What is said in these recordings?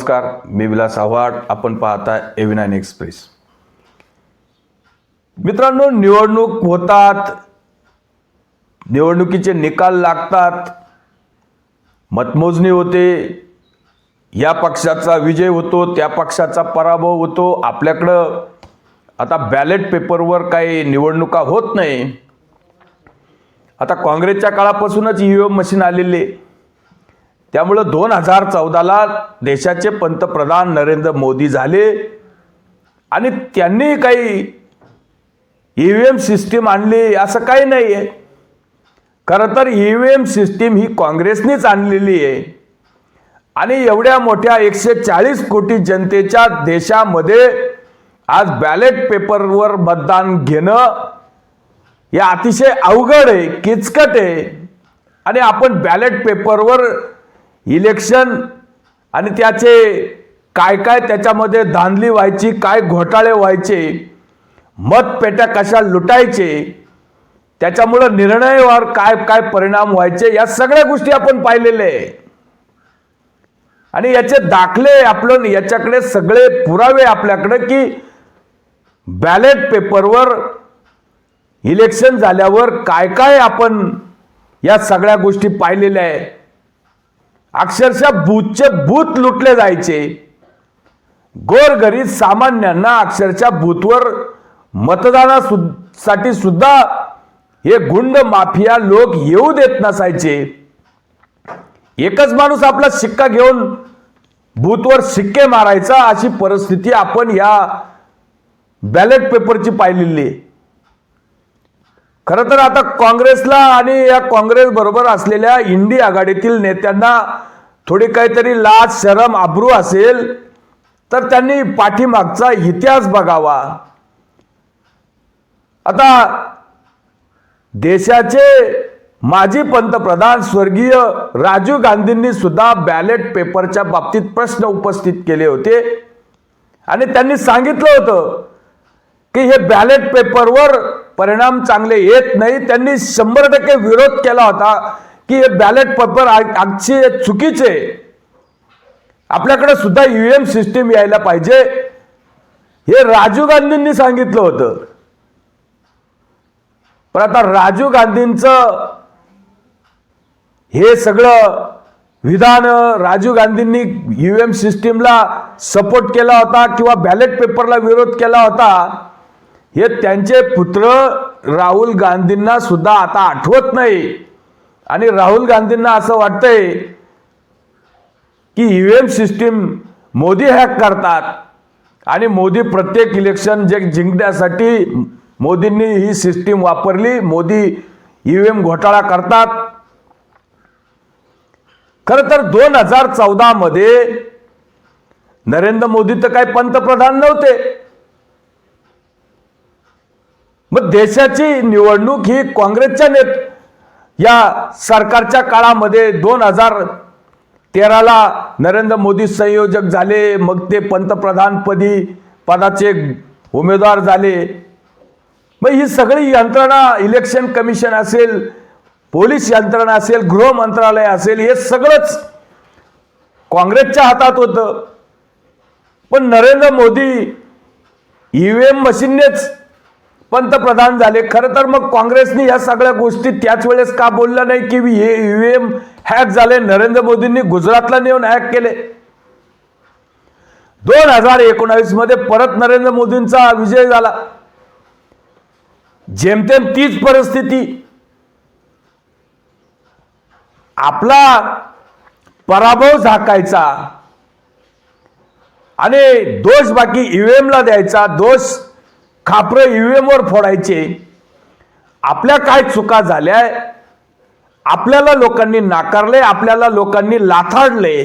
नमस्कार मी विलास आव्हाड. आपण पाहता एव्ही नाईन एक्सप्रेस मित्रांनो निवडणूक होतात. निवडणुकीचे निकाल लागतात. मतमोजणी होते. या पक्षाचा विजय होतो त्या पक्षाचा पराभव होतो. आपल्याकडं आता बॅलेट पेपरवर काही निवडणुका होत नाही. आता काँग्रेसच्या काळापासूनच ई व्ही एम मशीन आलेली आहे. त्यामुळं दोन हजार चौदाला देशाचे पंतप्रधान नरेंद्र मोदी झाले. आणि त्यांनी काही ई व्ही एम सिस्टीम आणली असं काही नाही आहे खरं तर ई व्ही एम सिस्टीम ही काँग्रेसनीच आणलेली आहे. आणि एवढ्या मोठ्या एकशे चाळीस कोटी जनतेच्या देशामध्ये आज बॅलेट पेपरवर मतदान घेणं हे अतिशय अवघड आहे किचकट आहे. आणि आपण बॅलेट पेपरवर इलेक्शन आणि त्याचे काय काय त्याच्यामध्ये धांदली व्हायची काय घोटाळे व्हायचे मतपेट्या कशा लुटायचे त्याच्यामुळं निर्णयावर काय काय परिणाम व्हायचे या सगळ्या गोष्टी आपण पाहिलेल्या आहे. आणि याचे दाखले आपण याच्याकडे सगळे पुरावे आपल्याकडे की बॅलेट पेपरवर इलेक्शन झाल्यावर काय काय आपण या सगळ्या गोष्टी पाहिलेल्या आहे. अक्षरशः भूतचे भूत लुटले जायचे. गोरगरीब सामान्यांना अक्षरशः बूथवर मतदानासाठी सुद्धा हे गुंड माफिया लोक येऊ देत नसायचे. एकच माणूस आपला शिक्का घेऊन भूतवर शिक्के मारायचा अशी परिस्थिती आपण या बॅलेट पेपरची पाहिलेली आहे. खरं तर आता काँग्रेसला आणि या काँग्रेस बरोबर असलेल्या इंडी आघाडीतील नेत्यांना थोडी काहीतरी लाज शरम आब्रू असेल तर त्यांनी पाठीमागचा इतिहास बघावा. आता देशाचे माजी पंतप्रधान स्वर्गीय राजीव गांधींनी सुद्धा बॅलेट पेपरच्या बाबतीत प्रश्न उपस्थित केले होते. आणि त्यांनी सांगितलं होतं की हे बॅलेट पेपरवर परिणाम चांगले येत नाही. त्यांनी शंभर टक्के विरोध केला होता की हे बॅलेट पेपर आजचे चुकीचे आपल्याकडे सुद्धा ईव्हीएम सिस्टीम यायला पाहिजे. हे राजीव गांधींनी सांगितलं होतं. पण आता राजीव गांधींचं हे सगळं विधान राजीव गांधींनी ईव्हीएम सिस्टीमला सपोर्ट केला होता किंवा बॅलेट पेपरला विरोध केला होता. हे त्यांचे पुत्र राहुल गांधींना सुद्धा आता आठवत नाही. आणि राहुल गांधींना असं वाटतंय की ईव्हीएम सिस्टीम मोदी हॅक करतात. आणि मोदी प्रत्येक इलेक्शन जे जिंकण्यासाठी मोदींनी ही सिस्टीम वापरली. मोदी ईव्हीएम घोटाळा करतात. खरं तर दोन हजार चौदा मध्ये नरेंद्र मोदी तर काही पंतप्रधान नव्हते. मग देशाची निवडणूक ही काँग्रेसच्या नेत या सरकारच्या काळामध्ये दोन हजार तेराला नरेंद्र मोदी संयोजक झाले मग ते पंतप्रधानपदी पदाचे उमेदवार झाले. मग ही सगळी यंत्रणा इलेक्शन कमिशन असेल पोलीस यंत्रणा असेल गृह मंत्रालय असेल हे सगळंच काँग्रेसच्या हातात होतं. पण नरेंद्र मोदी ईव्हीएम मशीननेच पंतप्रधान झाले. खरं तर मग काँग्रेसने या सगळ्या गोष्टी त्याच वेळेस का बोलल्या नाही की हे ईव्हीएम हॅक झाले नरेंद्र मोदींनी गुजरातला नेऊन हॅक केले? दोन हजार एकोणावीसमध्ये परत नरेंद्र मोदींचा विजय झाला. जेमतेम तीच परिस्थिती. आपला पराभव झाकायचा. आणि दोष बाकी ईव्हीएमला द्यायचा. दोष खापरं ईव्हीएम वर फोडायचे. आपल्या काय चुका झाल्या आपल्याला लोकांनी नाकारले आपल्याला लोकांनी लाथाडले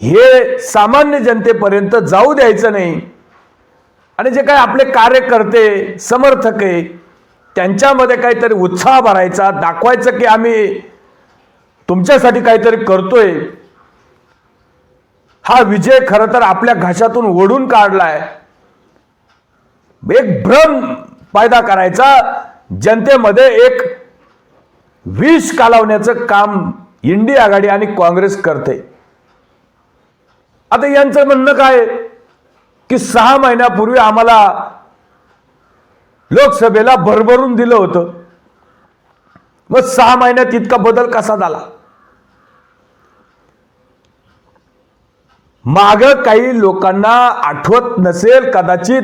हे सामान्य जनतेपर्यंत जाऊ द्यायचं नाही. आणि जे काय आपले कार्यकर्ते समर्थक आहे त्यांच्यामध्ये काहीतरी उत्साह भरायचा दाखवायचं की आम्ही तुमच्यासाठी काहीतरी करतोय. हा विजय खरं तर आपल्या घशातून ओढून काढलाय. एक भ्रम पैदा करायचा. जनतेमध्ये एक विष कालवण्याचं काम इंडी आघाडी आणि काँग्रेस करते. आता यांचं म्हणणं काय? की सहा महिन्यापूर्वी आम्हाला लोकसभेला भरभरून दिलं होतं. मग सहा महिन्यात इतका बदल कसा झाला? माग काही लोकांना आठवत नसेल कदाचित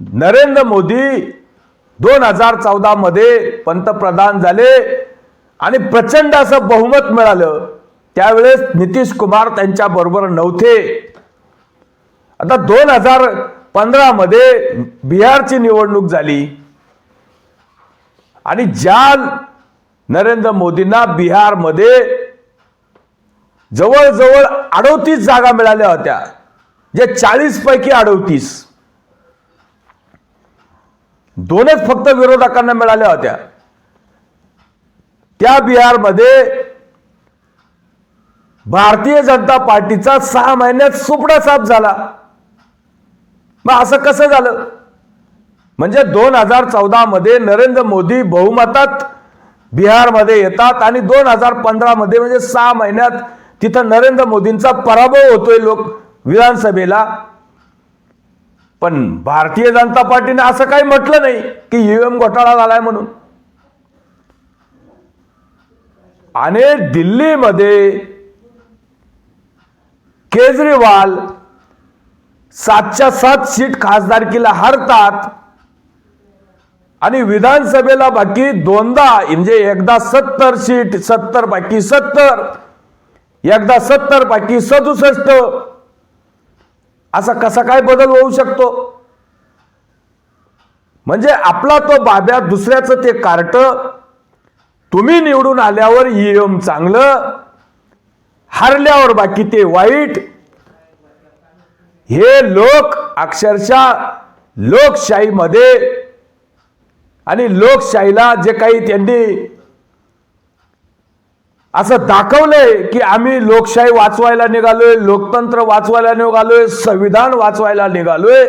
नरेंद्र मोदी दोन हजार चौदा मध्ये पंतप्रधान झाले आणि प्रचंड असं बहुमत मिळालं. त्यावेळेस नितीश कुमार त्यांच्या बरोबर नव्हते. आता दोन हजार पंधरा मध्ये बिहारची निवडणूक झाली. आणि ज्या नरेंद्र मोदींना बिहारमध्ये जवळजवळ अडोतीस जागा मिळाल्या होत्या जे चाळीसपैकी अडोतीस. दोनच फक्त विरोधकांना मिळाल्या होत्या. त्या बिहारमध्ये भारतीय जनता पार्टीचा सहा महिन्यात सुपडा साफ झाला. मग असं कसं झालं? म्हणजे दोन हजार चौदा मध्ये नरेंद्र मोदी बहुमतात बिहारमध्ये येतात आणि दोन हजार पंधरामध्ये म्हणजे सहा महिन्यात तिथं नरेंद्र मोदींचा पराभव होतोय लोक विधानसभेला. पण भारतीय जनता पार्टीने असं काही म्हटलं नाही की ईव्हीएम घोटाळा झालाय म्हणून. आणि दिल्लीमध्ये केजरीवाल सातच्या सात सीट खासदारकीला हरतात आणि विधानसभेला बाकी दोनदा म्हणजे एकदा सत्तर सीट सत्तर बाकी सत्तर एकदा सत्तर बाकी सदुसष्ट असा कसा काय बदल होऊ शकतो? म्हणजे आपला तो बाब्या दुसऱ्याचं ते कार्ट तुम्ही निवडून आल्यावर ईएम चांगलं हरल्यावर बाकी ते वाईट. हे लोक अक्षरशः लोकशाहीमध्ये आणि लोकशाहीला जे काही त्यांनी असं दाखवलंय की आम्ही लोकशाही वाचवायला निघालोय लोकतंत्र वाचवायला निघालोय संविधान वाचवायला निघालोय.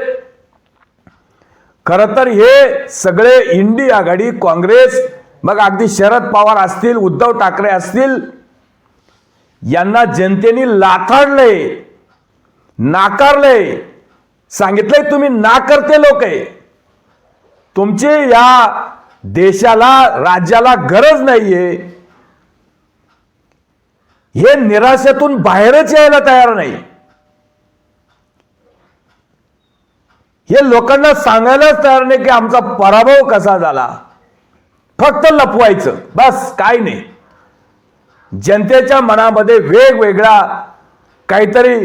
खर तर हे सगळे इंडी आघाडी काँग्रेस मग अगदी शरद पवार असतील उद्धव ठाकरे असतील यांना जनतेने लाथाडलंय नाकारलंय. सांगितलंय तुम्ही नाकरते लोक आहे. तुमची या देशाला राज्याला गरज नाहीये. हे निराशेतून बाहेरच यायला तयार नाही. हे लोकांना सांगायलाच तयार नाही की आमचा पराभव कसा झाला. फक्त लपवायचं बस काय नाही. जनतेच्या मनामध्ये वेगवेगळा काहीतरी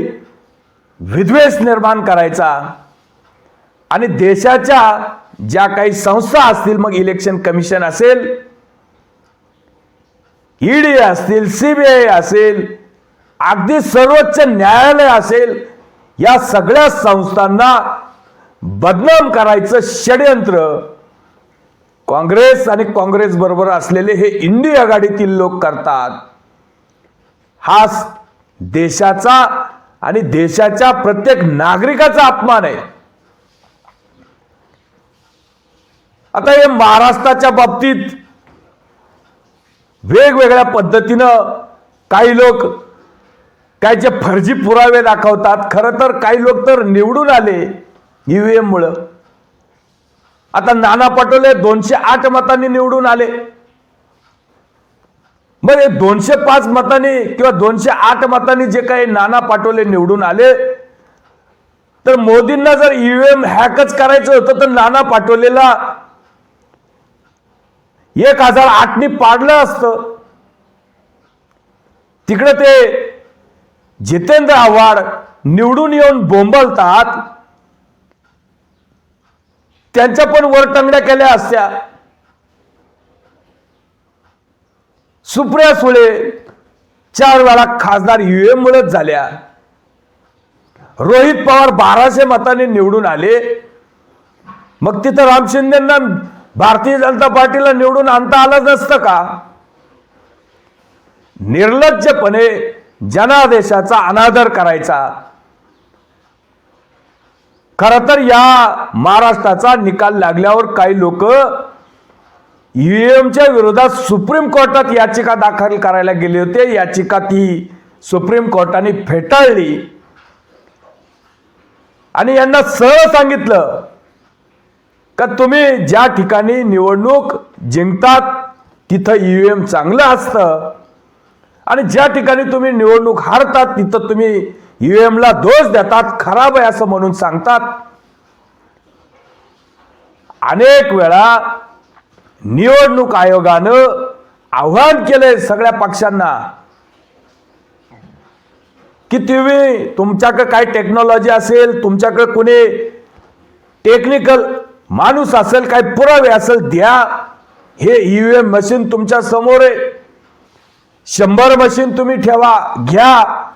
विद्वेष निर्माण करायचा आणि देशाच्या ज्या काही संस्था असतील मग इलेक्शन कमिशन असेल ईडी असतील सीबीआय असेल अगदी सर्वोच्च न्यायालय असेल या सगळ्या संस्थांना बदनाम करायचं षडयंत्र काँग्रेस आणि काँग्रेस बरोबर असलेले हे इंडी आघाडीतील लोक करतात. हा देशाचा आणि देशाच्या प्रत्येक नागरिकाचा अपमान आहे. आता हे महाराष्ट्राच्या बाबतीत वेगवेगळ्या पद्धतीनं काही लोक काय जे फर्जी पुरावे दाखवतात खरं तर काही लोक तर निवडून आले ईव्हीएम मुळे आता नाना पटोले दोनशे आठ मतांनी निवडून आले. मग हे दोनशे पाच मतांनी किंवा दोनशे आठ मतांनी जे काही नाना पाटोले निवडून आले तर मोदींना जर ईव्हीएम हॅकच करायचं होतं तर नाना पाटोलेला एक हजार आठनी पाडलं असतं. तिकडे ते जितेंद्र आव्हाड निवडून येऊन बोंबलतात. त्यांच्या पण वर टंगड्या केल्या असत्या. सुप्रिया सुळे चार वेळा खासदार युएम मुळेच झाल्या. रोहित पवार बाराशे मताने निवडून आले. मग तिथं राम शिंदेना भारतीय जनता पार्टीला निवडून आणता आलं नसतं का? निर्लज्जपणे जनादेशाचा अनादर करायचा. खर तर या महाराष्ट्राचा निकाल लागल्यावर काही लोक ईव्हीएमच्या विरोधात सुप्रीम कोर्टात याचिका दाखल करायला गेले होते. याचिका ती सुप्रीम कोर्टाने फेटाळली. आणि यांना सरळ सांगितलं का तुम्ही ज्या ठिकाणी निवडणूक जिंकतात तिथं ईव्हीएम चांगलं असतं? आणि ज्या ठिकाणी तुम्ही निवडणूक हारतात तिथं तुम्ही ईव्हीएमला दोष देतात खराब आहे असं म्हणून सांगतात? अनेक वेळा निवडणूक आयोगानं आव्हान केलंय सगळ्या पक्षांना की तुम्ही तुमच्याकडे काय टेक्नॉलॉजी असेल तुमच्याकडे कोणी टेक्निकल माणूस असेल काय पुरावे असेल द्या. हे ईव्हीएम मशीन तुमच्यासमोर आहे. शंभर मशीन तुम्ही ठेवा घ्या.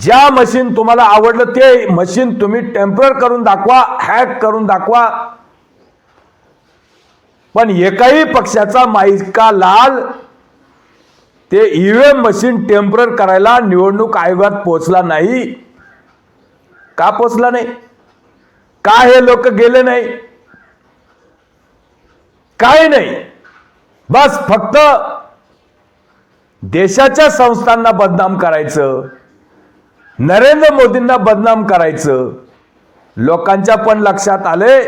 ज्या मशीन तुम्हाला आवडलं ते मशीन तुम्ही टेम्पर करून दाखवा हॅक करून दाखवा. पण एकाही पक्षाचा माईका लाल ते ईव्हीएम मशीन टेम्पर करायला निवडणूक आयोगात पोचला नाही. का पोचला नाही? का हे लोक गेले नाही? काय नाही. बस फक्त देशाच्या संस्थांना बदनाम करायचं नरेंद्र मोदींना बदनाम करायचं लोकांच्या पण लक्षात आले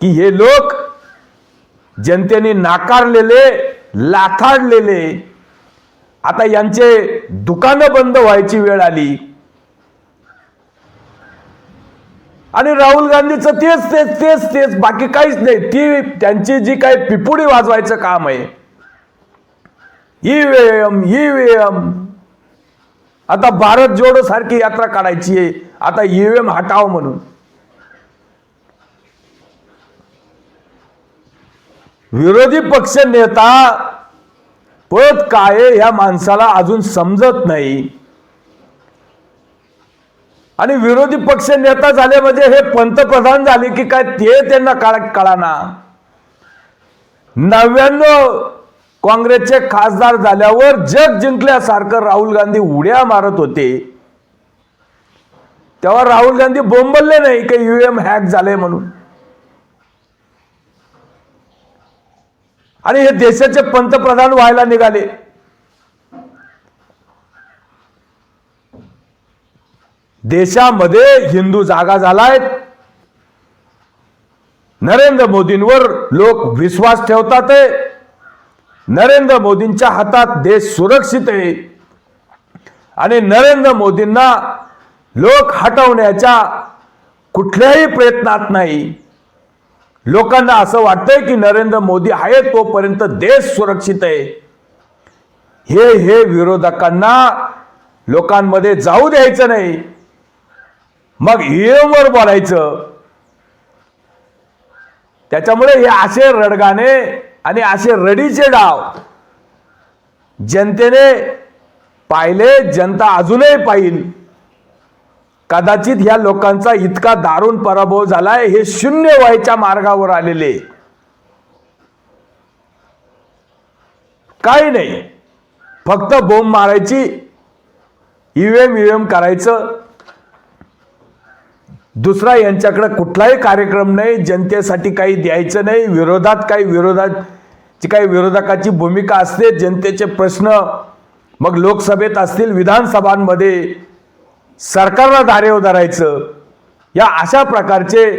की हे लोक जनतेने नाकारलेले लाथाडलेले आता यांचे दुकानं बंद व्हायची वेळ आली. आणि राहुल गांधीचं तेच तेच तेच तेच. बाकी काहीच नाही. ती त्यांची जी काही पिपुडी वाजवायचं काम आहे ईव्हीएम ईव्हीएम आता भारत जोडो सारखी यात्रा काढायची आहे. आता ईव्हीएम हटाव म्हणून. विरोधी पक्ष नेता पद काय ह्या माणसाला अजून समजत नाही. आणि विरोधी पक्ष नेता झाले म्हणजे हे पंतप्रधान झाले की काय ते त्यांना काळ कळाना. नव्याण्णव काँग्रेसचे खासदार झाल्यावर जग जिंकल्यासारखं राहुल गांधी उड्या मारत होते. तेव्हा राहुल गांधी बोंबलले नाही की युएम हॅक झाले म्हणून. आणि हे देशाचे पंतप्रधान व्हायला निघाले. देशामध्ये हिंदू जागा झालाय नरेंद्र मोदींवर लोक विश्वास ठेवतात आहे. नरेंद्र मोदींच्या हातात देश सुरक्षित आहे. आणि नरेंद्र मोदींना लोक हटवण्याच्या कुठल्याही प्रयत्नात नाही. लोकांना असं वाटतंय की नरेंद्र मोदी आहे तोपर्यंत देश सुरक्षित आहे. हे हे विरोधकांना लोकांमध्ये जाऊ द्यायचं नाही. मग EM वर बोलायचं. त्याच्यामुळे हे असे रडगाणे आणि असे रडीचे डाव. जनतेने पाहिले जनता अजूनही पाहिल. कदाचित ह्या लोकांचा इतका दारुण पराभव झालाय हे शून्य व्हायच्या मार्गावर आलेले. काही नाही. फक्त बोंब मारायची ईव्हीएम ईव्हीएम करायचं. दुसरा यांच्याकडे कुठलाही कार्यक्रम नाही जनतेसाठी काही द्यायचं नाही विरोधात काही विरोधाची काही विरोधकाची भूमिका असते जनतेचे प्रश्न मग लोकसभेत असतील विधानसभांमध्ये सरकारला धारेवर धरायचं या अशा प्रकारचे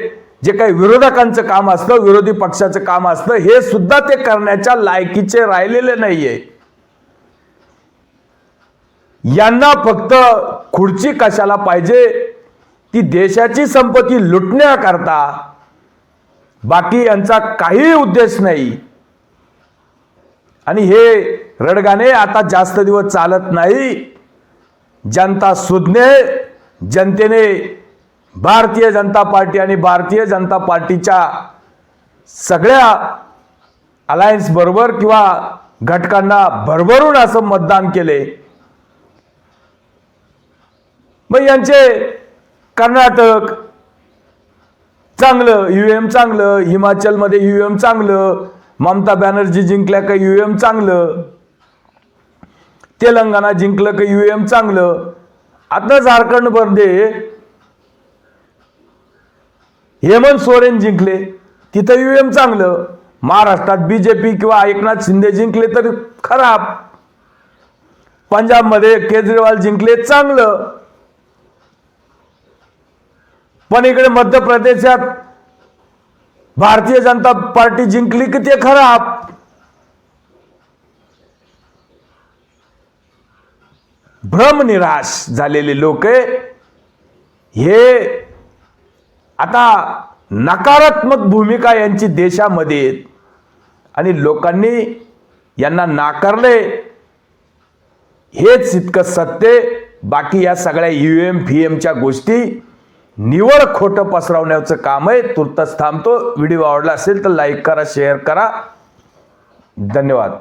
जे काही विरोधकांचं काम असतं विरोधी पक्षाचं काम असतं हे सुद्धा ते करण्याच्या लायकीचे राहिलेले नाहीये. यांना फक्त खुर्ची कशाला पाहिजे की देशाची संपत्ती लुटण्याकरता बाकी यांचा काही उद्देश नाही. आणि हे रडगाणे आता जास्त दिवस चालत नाही. जनता सुज्ञे जनतेने भारतीय जनता पार्टी आणि भारतीय जनता पार्टीच्या सगळ्या अलायन्स बरोबर किंवा घटकांना भरभरून असं मतदान केले. मग यांचे कर्नाटक. चांगलं युएम चांगलं हिमाचलमध्ये युएम चांगलं ममता बॅनर्जी जिंकल्या का युएम चांगलं तेलंगणा जिंकलं का युएम चांगलं आता झारखंडमध्ये हेमंत सोरेन जिंकले तिथं युएम चांगलं महाराष्ट्रात बीजेपी किंवा एकनाथ शिंदे जिंकले तर खराब. पंजाबमध्ये केजरीवाल जिंकले चांगलं. पण इकडे मध्य प्रदेशात भारतीय जनता पार्टी जिंकली की ते खराब? भ्रमनिराश झालेले लोक हे आता नकारात्मक भूमिका यांची देशामध्ये आहेत. आणि लोकांनी यांना नाकारले. हेच इतकं सत्य. बाकी या सगळ्या यू एम फी एमच्या गोष्टी निवड खोटं पसरवण्याचं काम आहे. तुर्तच थांबतो. व्हिडिओ आवडला असेल तर लाईक करा शेअर करा. धन्यवाद.